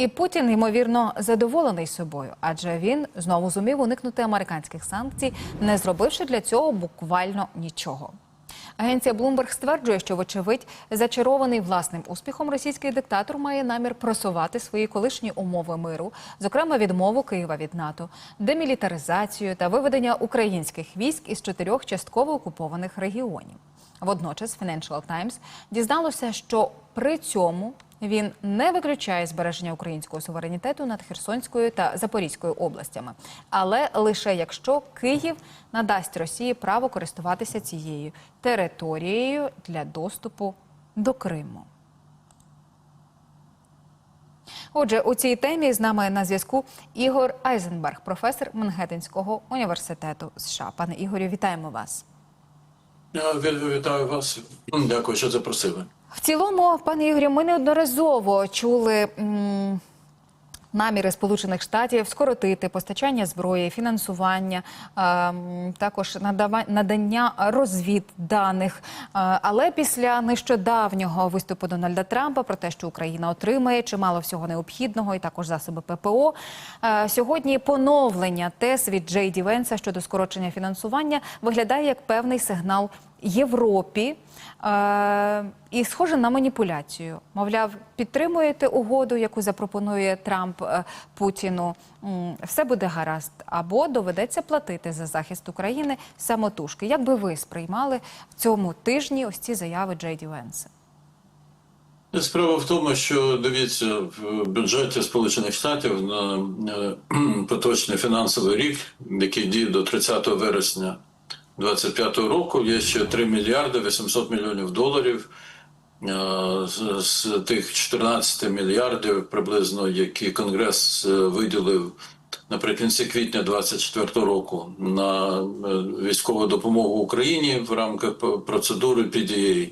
І Путін ймовірно задоволений собою, адже він знову зумів уникнути американських санкцій, не зробивши для цього буквально нічого. Агенція Bloomberg стверджує, що, вочевидь, зачарований власним успіхом російський диктатор має намір просувати свої колишні умови миру, зокрема відмову Києва від НАТО, демілітаризацію та виведення українських військ із чотирьох частково окупованих регіонів. Водночас Financial Times дізналося, що при цьому він не виключає збереження українського суверенітету над Херсонською та Запорізькою областями, але лише якщо Київ надасть Росії право користуватися цією територією для доступу до Криму. Отже, у цій темі з нами на зв'язку Ігор Айзенберг, професор Мангеттенського університету США. Пане Ігорю, вітаємо вас. Я Вітаю вас. Дякую, що запросили. В цілому, пане Ігорі, ми неодноразово чули наміри Сполучених Штатів скоротити постачання зброї, фінансування, також надання розвідданих. Але після нещодавнього виступу Дональда Трампа про те, що Україна отримає чимало всього необхідного, і також засоби ППО. сьогодні поновлення тез від Джей Ді Венса щодо скорочення фінансування виглядає як певний сигнал Європі. Е, і схоже на маніпуляцію. Мовляв, підтримуєте угоду, яку запропонує Трамп е, Путіну. Все буде гаразд, або доведеться платити за захист України самотужки. Як би ви сприймали в цьому тижні ось ці заяви Джейді Венса? Справа в тому, що дивіться, в бюджеті Сполучених Штатів на е, поточний фінансовий рік, який діє до 30 вересня 2025 року, є ще 3 мільярди 800 мільйонів доларів. е, З, тих 14 мільярдів приблизно, які Конгрес е, виділив наприкінці квітня 2024 року на е, військову допомогу Україні в рамках процедури PDA.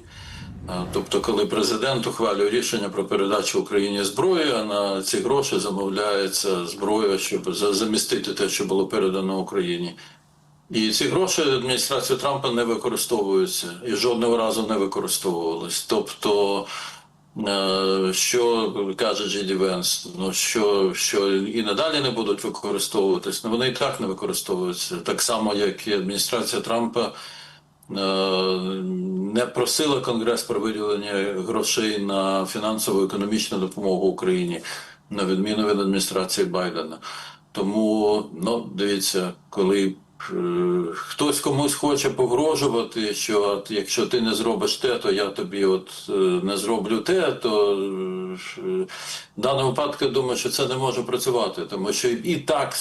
Тобто, коли президент ухвалює рішення про передачу Україні зброї, а на ці гроші замовляється зброя, щоб за- замістити те, що було передано Україні. І ці гроші адміністрація Трампа не використовуються і жодного разу не використовувались. Тобто, е, що каже Джеді Венс, ну що, що і надалі не будуть використовуватись, ну вони і так не використовуються. Так само, як і адміністрація Трампа е, не просила Конгрес про виділення грошей на фінансову економічну допомогу Україні, на відміну від адміністрації Байдена. Тому, ну, дивіться, коли хтось комусь хоче погрожувати, що от, якщо ти не зробиш те, то я тобі от е, не зроблю те, то е, в даному випадку я думаю, що це не може працювати, тому що і так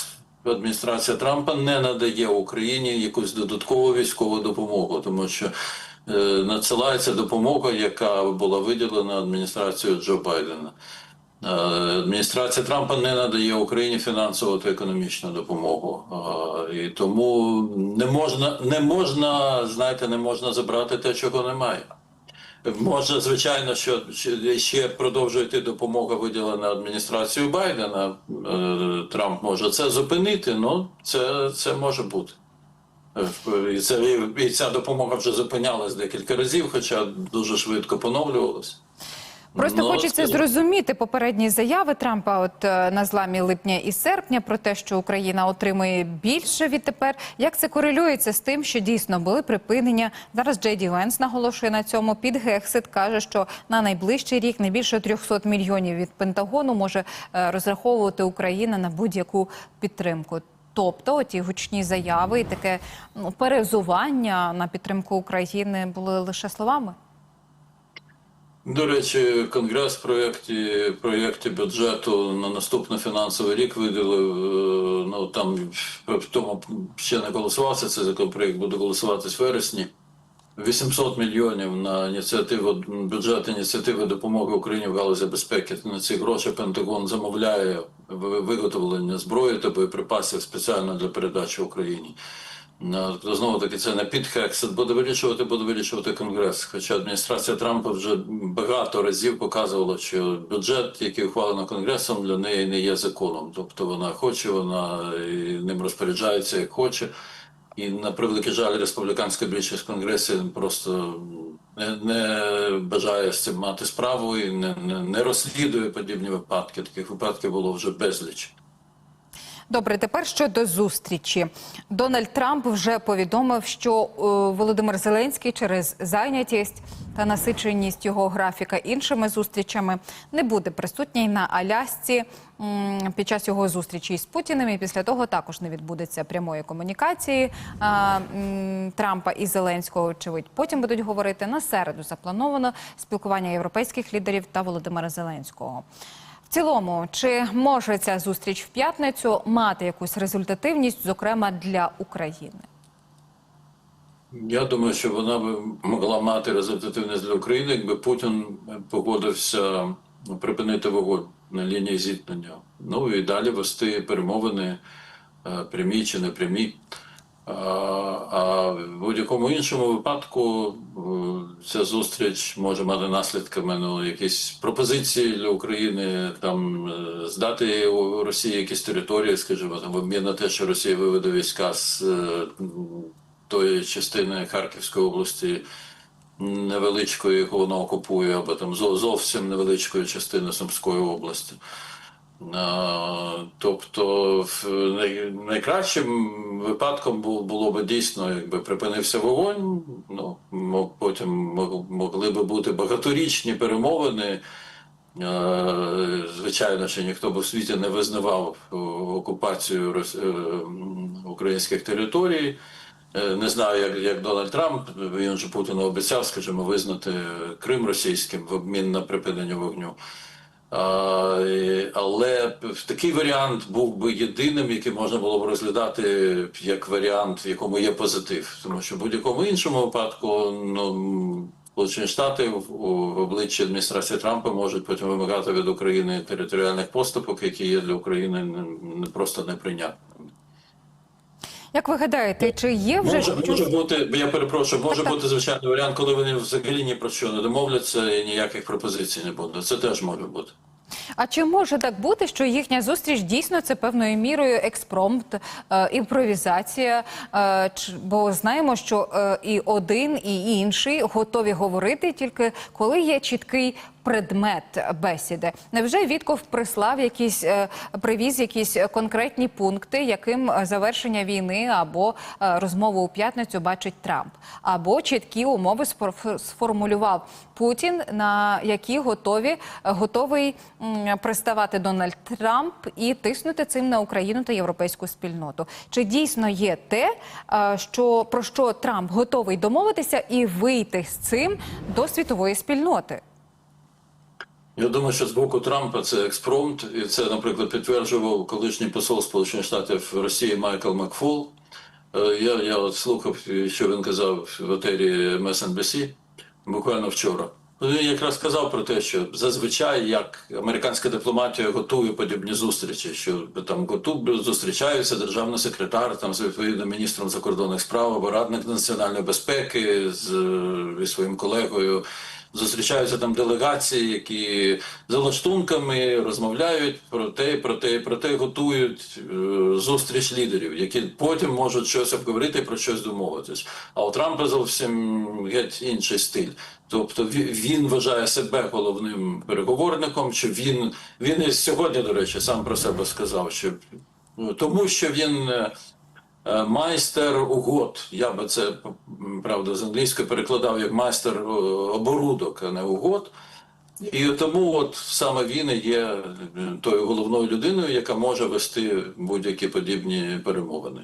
адміністрація Трампа не надає Україні якусь додаткову військову допомогу, тому що е, надсилається допомога, яка була виділена адміністрацією Джо Байдена. Е, Адміністрація Трампа не надає Україні фінансову та економічну допомогу, Е, і тому не можна, не можна, знаєте, не можна забрати те, чого немає. Може, звичайно, що ще- йти допомога виділена адміністрацією Байдена. Е, Трамп може це зупинити, ну це, це може бути. І, це, і ця допомога вже зупинялась декілька разів, хоча дуже швидко поновлювалась. Просто Ну, хочеться скажімо, зрозуміти попередні заяви Трампа, от е, на зламі липня і серпня, про те, що Україна отримує більше відтепер. Як це корелюється з тим, що дійсно були припинення? Зараз Джейді Венс наголошує на цьому. Під Гексит каже, що на найближчий рік не більше 300 мільйонів від Пентагону може е, розраховувати Україна на будь-яку підтримку. Тобто ті гучні заяви і таке ну, перезування на підтримку України були лише словами. До речі, Конгрес в проєкті, проєкті бюджету на наступний фінансовий рік виділив, е, ну там в тому ще не голосувався цей законопроєкт, буде голосуватись в вересні. 800 мільйонів на ініціативу бюджет ініціативи допомоги Україні в галузі безпеки. На ці гроші Пентагон замовляє ви- виготовлення зброї та боєприпасів спеціально для передачі Україні. Знову таки, це не під Хексет буде вирішувати, буде вирішувати Конгрес. Хоча адміністрація Трампа вже багато разів показувала, що бюджет, який ухвалено Конгресом, для неї не є законом. Тобто вона хоче, вона ним розпоряджається як хоче. І на превеликий жаль, республіканська більшість в Конгресі просто не, не бажає з цим мати справу і не, не, не розслідує подібні випадки. Таких випадків було вже безліч. Добре, тепер щодо зустрічі. Дональд Трамп вже повідомив, що е, Володимир Зеленський через зайнятість та насиченість його графіка іншими зустрічами не буде присутній на Алясці під час його зустрічі із Путіним. І після того також не відбудеться прямої комунікації м, Трампа і Зеленського. Очевидь, потім будуть говорити на середу. Заплановано спілкування європейських лідерів та Володимира Зеленського. В цілому, чи може ця зустріч в п'ятницю мати якусь результативність, зокрема для України? Я думаю, що вона би могла мати результативність для України, якби Путін погодився припинити вогонь на лінії зіткнення. Ну і далі вести перемовини е, прямі чи не прямі. А, в будь-якому іншому випадку е, ця зустріч може мати наслідками ну, якісь пропозиції для України, там е, здати у Росії якісь території, скажімо, там в обмін на те, що Росія виведе війська з е, тої частини Харківської області невеличкої, яку вона окупує, або там зовсім невеличкої частини Сумської області. Тобто, найкращим випадком було б дійсно, якби припинився вогонь. Ну потім могли би бути багаторічні перемовини. Звичайно, що ніхто б у світі не визнавав окупацію е, українських територій. Е, Не знаю, як, як Дональд Трамп, він же Путіну обіцяв, скажімо, визнати Крим російським в обмін на припинення вогню. І- але такий варіант був би єдиним, який можна було б розглядати як варіант, в якому є позитив. Тому що в будь-якому іншому випадку ну, Сполучені Штати в, обличчі адміністрації Трампа можуть потім вимагати від України територіальних поступок, які є для України не, просто неприйнятними. Як ви гадаєте, чи є вже Може, може бути, я перепрошую, може Так, так. бути звичайний варіант, коли вони взагалі ні про що не домовляться і ніяких пропозицій не буде. Це теж може бути. А чи може так бути, що їхня зустріч дійсно це певною мірою експромт, е, імпровізація? Е, ч- бо знаємо, що е, і один, і інший готові говорити тільки коли є чіткий предмет бесіди. Невже Вітков прислав якісь е, привіз якісь конкретні пункти, яким завершення війни або е, розмову у п'ятницю бачить Трамп, або чіткі умови сформулював Путін, на які готові готовий приставати Дональд Трамп і тиснути цим на Україну та європейську спільноту? Чи дійсно є те, е, що про що Трамп готовий домовитися і вийти з цим до світової спільноти? Я думаю, що з боку Трампа це експромт, і це, наприклад, підтверджував колишній посол Сполучених Штатів Росії Майкл Макфол. Е, Я, я от слухав, що він казав в етері MSNBC буквально вчора. Він якраз сказав про те, що зазвичай як американська дипломатія готує подібні зустрічі, що там зустрічаються державний секретар там з відповідним міністром закордонних справ або радник національної безпеки з, е, зі своїм колегою. Зустрічаються там делегації, які за лаштунками розмовляють про те, про те, про те, готують е, зустріч лідерів, які потім можуть щось обговорити про щось домовитись. А у Трампа зовсім геть інший стиль. Тобто він вважає себе головним переговорником. Що він він і сьогодні, до речі, сам про себе сказав, що ну, тому, що він. Е, Майстер угод. Я би це правда з англійської перекладав як майстер е, оборудок, а не угод. І тому от саме він є е, тою головною людиною, яка може вести будь-які подібні перемовини.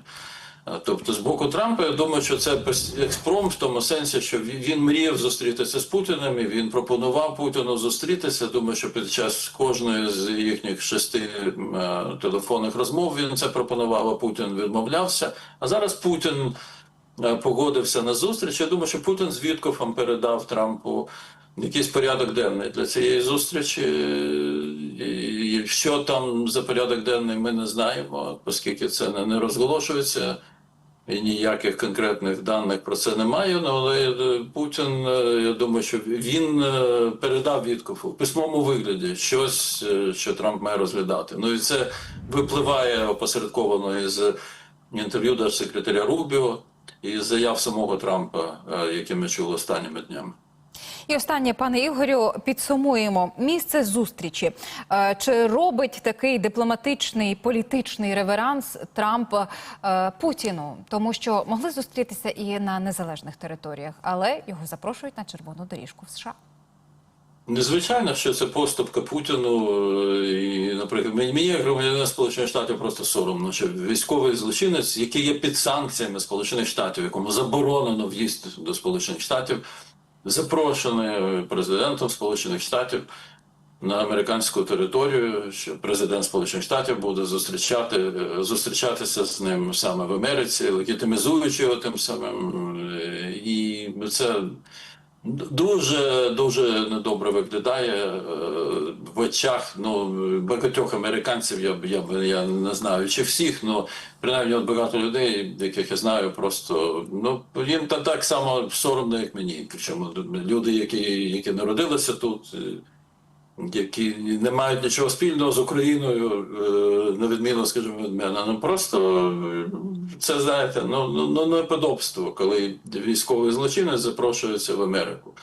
А, Тобто, з боку Трампа, я думаю, що це експромт в тому сенсі, що він- мріяв зустрітися з Путіним, і він пропонував Путіну зустрітися. Думаю, що під час кожної з їхніх шести е, телефонних розмов він це пропонував, а Путін відмовлявся. А зараз Путін е, погодився на зустріч. Я думаю, що Путін з Віткофом передав Трампу якийсь порядок денний для цієї зустрічі. І- що там за порядок денний, ми не знаємо, оскільки це не розголошується. І ніяких конкретних даних про це немає. Ну, але е, Путін, е, я думаю, що він е, передав відкуп в письмовому вигляді щось, що Трамп має розглядати. Ну і це випливає опосередковано із інтерв'ю держсекретаря Рубіо і заяв самого Трампа, які ми чули останніми днями. І останнє, пане Ігорю, підсумуємо місце зустрічі. Е, Чи робить такий дипломатичний політичний реверанс Трамп е, Путіну? Тому що могли зустрітися і на незалежних територіях, але його запрошують на червону доріжку в США. Незвичайно, що це поступка Путіну. е, І, наприклад, мені як громадянина Сполучених Штатів, просто соромно, що військовий злочинець, який є під санкціями Сполучених Штатів, якому заборонено в'їзд до Сполучених Штатів, запрошений президентом Сполучених Штатів на американську територію, що президент Сполучених Штатів буде зустрічати е, зустрічатися з ним саме в Америці, легітимізуючи його тим самим. Е, І це дуже дуже недобре виглядає е, в очах ну багатьох американців. Я б я б я не знаю чи всіх, ну принаймні от багато людей, яких я знаю, просто ну їм та так само соромно, як мені. Причому люди, які, які народилися тут. Які не мають нічого спільного з Україною, е, на відміну, скажімо, від мене. Ну просто е, це знаєте, ну, ну, ну неподобство, коли військовий злочинець запрошується в Америку.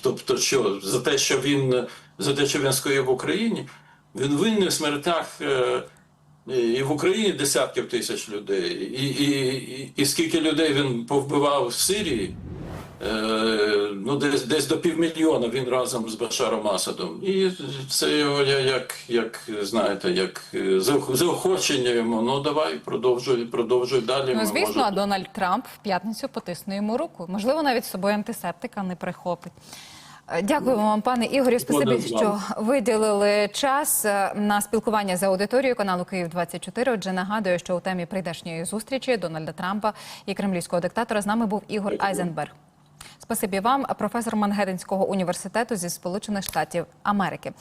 Тобто, що за те, що він за те, що він скоїв в Україні, він винний в смертях. е, і в Україні десятків тисяч людей, і, і, і, і скільки людей він повбивав в Сирії, ну, десь, десь до півмільйона він разом з Башаром Асадом. І це його я- як, як знаєте, як е, заохочення йому. Ну давай, продовжуй, продовжуй далі. Ну звісно, можемо- Дональд Трамп в п'ятницю потисне йому руку. Можливо, навіть з собою антисептика не прихопить. Е, Дякуємо вам, пане Ігорю. Спасибі, що виділили час е, на спілкування з аудиторією каналу Київ 24 Отже, нагадую, що у темі прийдешньої зустрічі Дональда Трампа і кремлівського диктатора з нами був Ігор Айзенберг. Спасибі вам, професор Мангеттенського університету зі Сполучених Штатів Америки.